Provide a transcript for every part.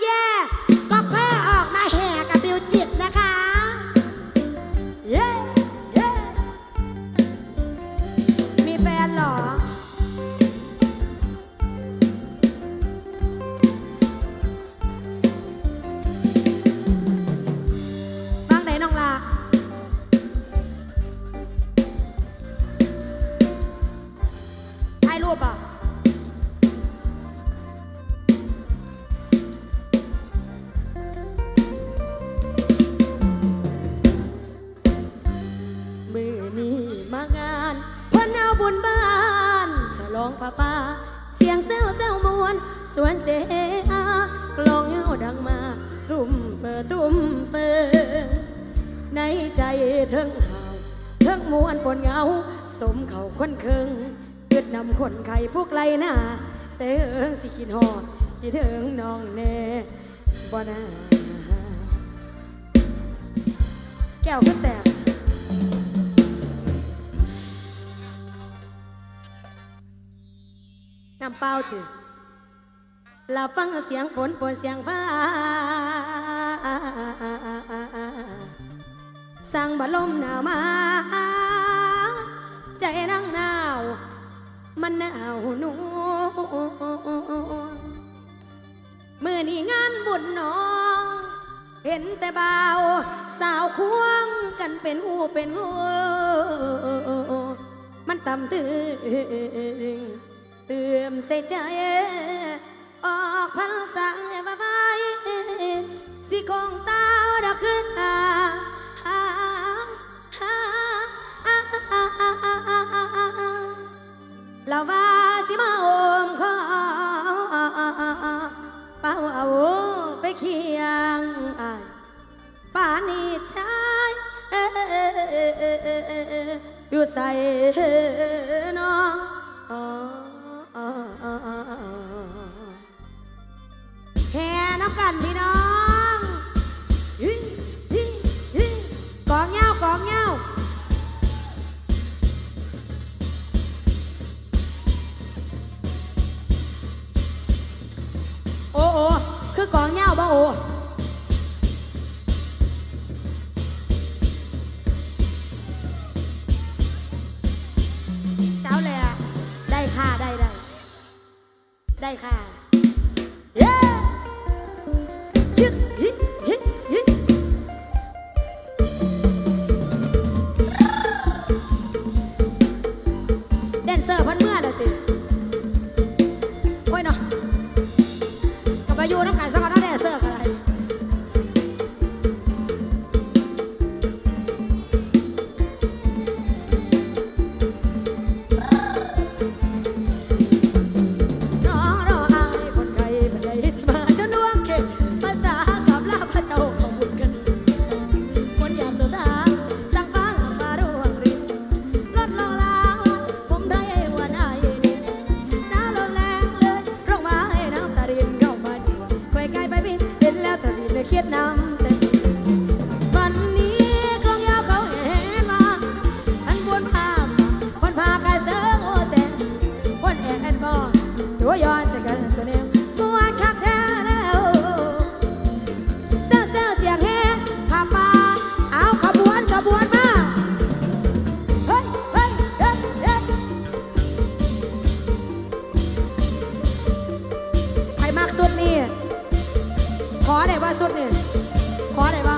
Yeah. ผ้าป่าเสียงแซวแซวมวนสวนเสอากลองเงาดังมา ตุ้มเปิดตุ้มเปิดในใจเทิงหาวเทิงมวนปนเงา สมเขาคนเคืองเพื่อนำคนไข่พวกไรหน้าเตืองสิกินหอดที่เถิงน้องแน่บ่นาแก้วก็เนแต่ น้ำเป้าตื่นเราฟังเสียงฝนปนเสียงฟ้าสั่งบะลมหนาวมา ใจนั่งหนาว มันหนาวหนูมื่อนี้งานบุญหนองเห็นแต่เบาสาวควงกันเป็นหูเป็นหูมันต่ำตึง เอื่อมเส่ใจียดนำ ดิขอได้ป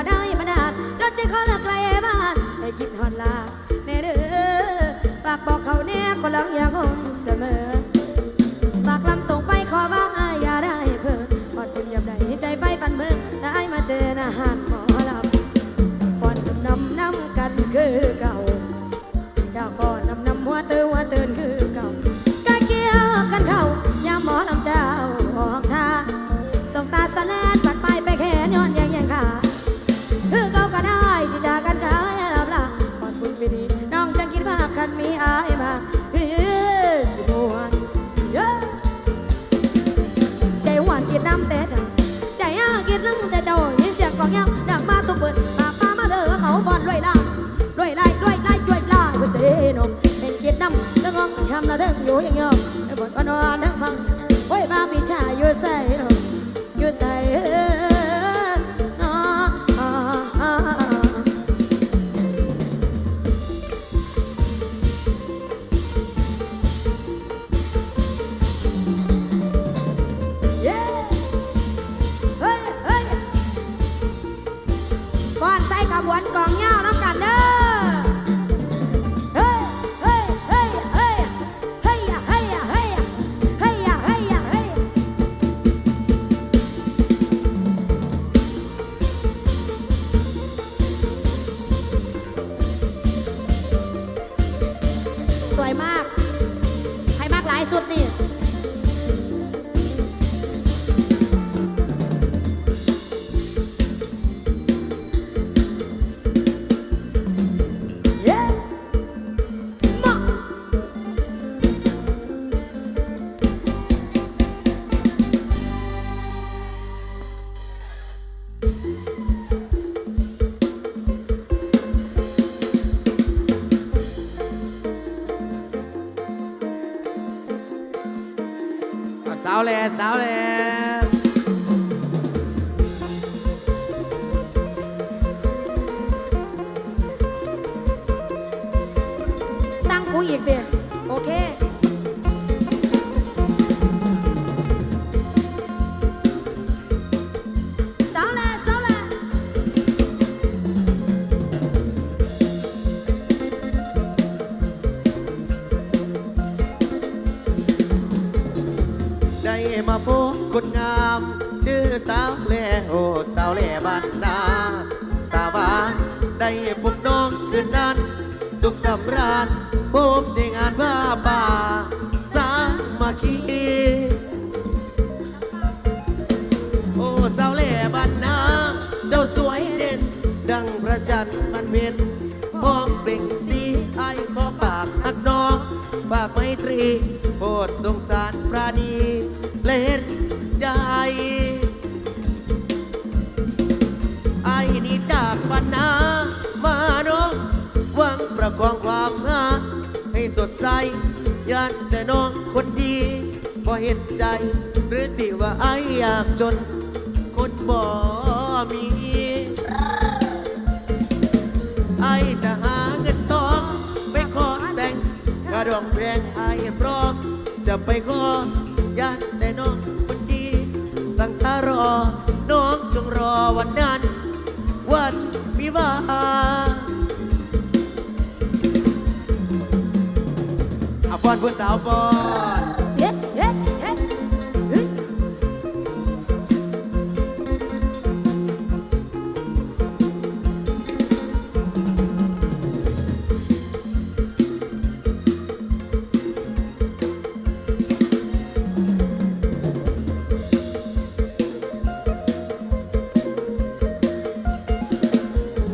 ขอได้มาดาดรถจะขอละไกลบ้านห้คิดหอนลาในเด้อปากบอกเขาแน่คนลังอย่างคงเสมอปากลำส่งไปขอว่าอย่าได้เพิ่มพอดบุญยำใดใจไปปันเมืองได้มาเจอน้าหารหมอลำปอนกำนำน้ำกันคือเก่าดาวกอน อีกเดียโอเค ให้สดใสยันแต่น้องคนดีพอเห็นใจ หรือติว่าไอ้อยากจน คนบ่มีไอ้จะหาเงินทองไปขอแต่งกระดองแพงไอ้พร้อม จะไปขอยันแต่น้องคนดี ตั้งตารอ น้องจงรอวันนั้น วันวิวา อาฟอนผู้สาวฟอนเย้เย้เย้เฮ้ย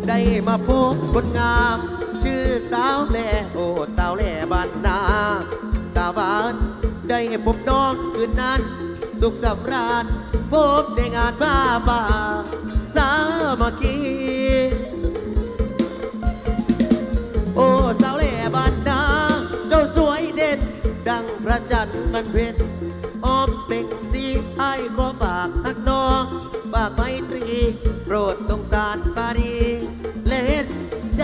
ได้มาพบคนงาม นนั้น สุขสำราญพบในงานผ้าป่าสามัคคีโอ้สาวแหล่บ้านนาเจ้าสวยเด่น ดังพระจันทร์มันเพ็ญอ้อมเปล่งสีไอ้ขอฝากหักน้องฝากไมตรี โปรดสงสารปาดีเล่นใจ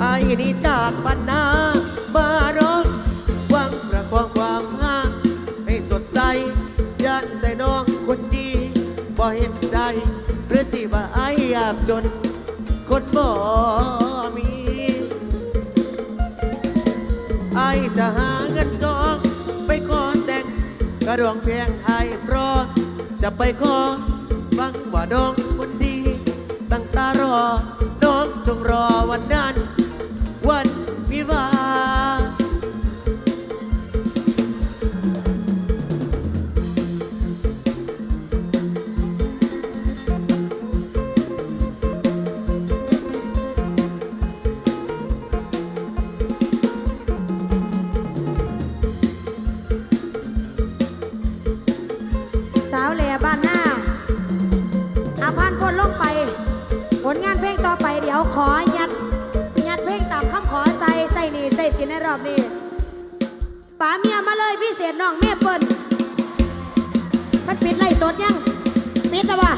ไอ้นี่จากปันนามารอ ยากจน คนบ่มีไอจะหาเงินทอง ไปขอแต่งกระดวงเพียงไอรอจะไปขอฟังว่าน้องคนดี ตั้งตารอ น้องจงรอวันนั้น วันวิวา ยวขอยัด ยัดเพลงตามคำขอใส่ใส่นี่ใส่สินในรอบนี้ป๋าเมียมาเลยพี่เศษน้องเมียเปิ้นมันปิดไล่สดยัง ปิดแล้ววะ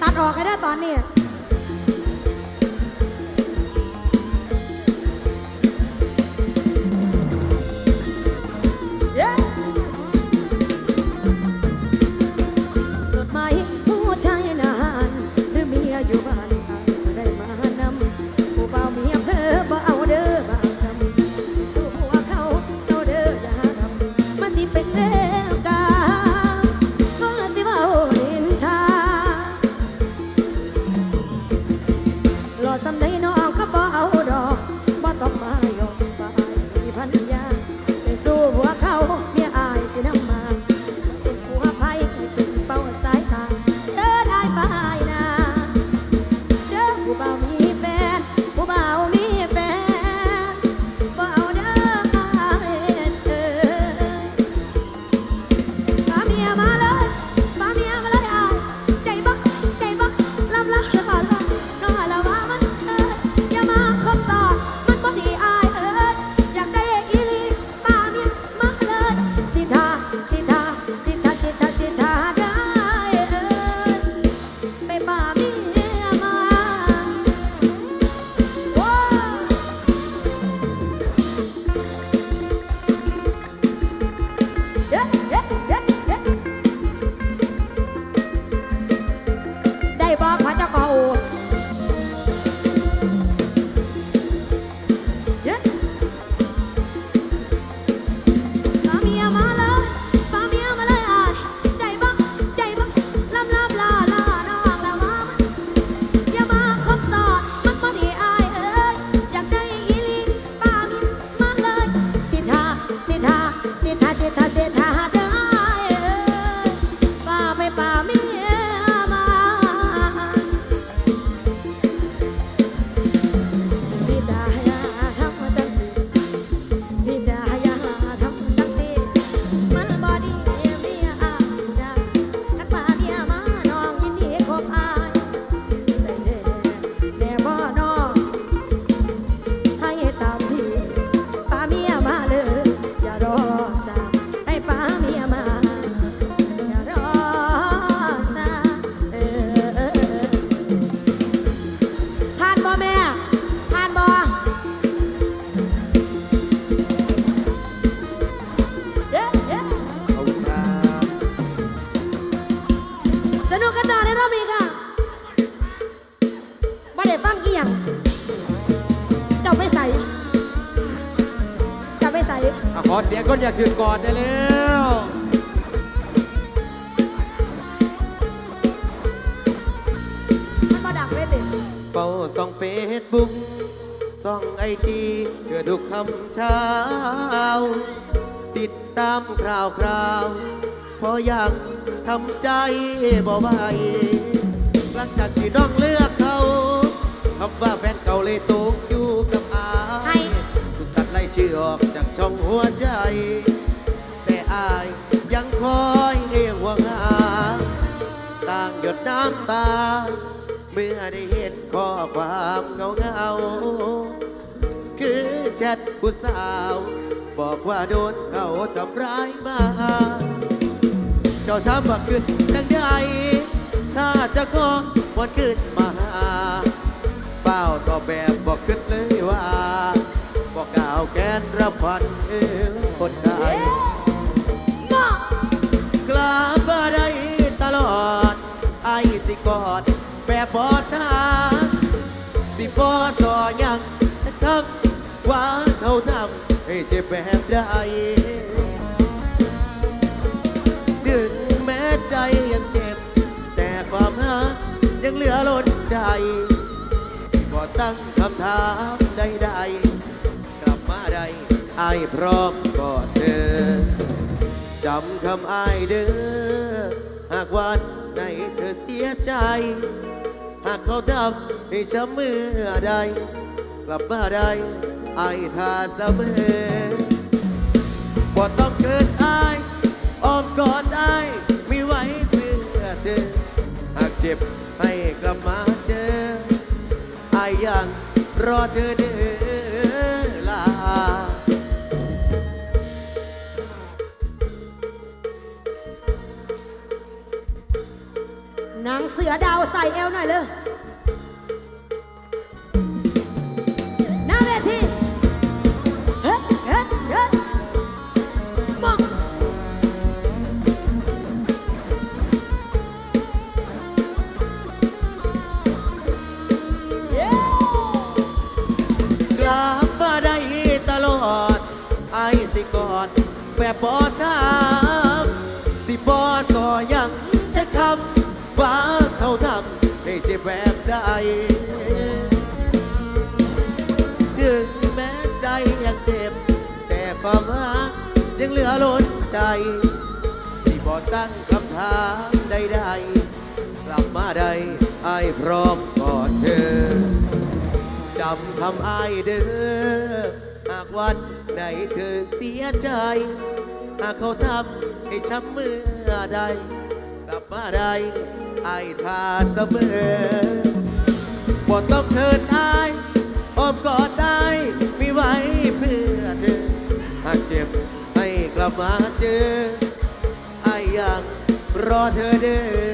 ตัดออกให้ได้ตอนนี้ สียงคนอยากถือกอดได้แล้วมันมาดักเลยติเฝ้าส่องเฟซบุ๊กส่องไอจีเพื่อทุกคำเช้า ติดตามคราวคราวๆเพราะอยากทำใจบ่ไหวหลังจากที่น้องเลือกเขาคำว่าแฟนเก่าเลยตกอยู่ ชื่อออกจากช่องหัวใจ แต่อายยังคอยห่วงหาสร้างหยดน้ำตา เมื่อได้เห็นข้อความเงาเงาคือแชทผู้สาว บอกว่าโดนเขาทำร้ายมา เจ้าทำว่าขึ้นจังใดถ้าจะขอวันขึ้นมาเฝ้าต่อแบบบอกขึ้นเลยว่า ก็กาวแกนระพันเออคนใดมากลับาได้ตลอด ไอสิกอดแปรบอทางสิบอสอยังทำว่าเท่าทำให้เจ็บแบบใดดึงแม้ใจยังเจ็บ แต่ความหักยังเหลือล้นใจสิบ่ตั้งคำถามใด พร้อมกอดเธอจำคำอายเด้อหากวันไหนเธอเสียใจ หากเขาทำให้ช้ำเมื่อใด กลับมาได้อายท่าเสมอบ่ต้องเกินอายอ้อมกอดอายไม่ไวเพื่อเธอ หากเจ็บให้กลับมาเจออายยังรอเธอเด้อ นางเสือดาวใส่เอวหน่อยเลยำว่าเขาทำให้เจ็บแบบใดถึงแม้ใจยังเจ็บ แต่ความรักยังเหลือล้นใจ ที่บอตั้งคำถามใดๆกลับมาได้ไอ้พร้อมกอดเธอจำคำอายเด้อหากวันไหนเธอเสียใจ หากเขาทำให้ช้ำเมื่อใดกลับมาได้ อายท่าเสมอบ่ต้องเคินอายอ้อมกอดได้ไม่ไหวเพื่อเธอหากเจ็บให้กลับมาเจออายยังรอเธอเด้อ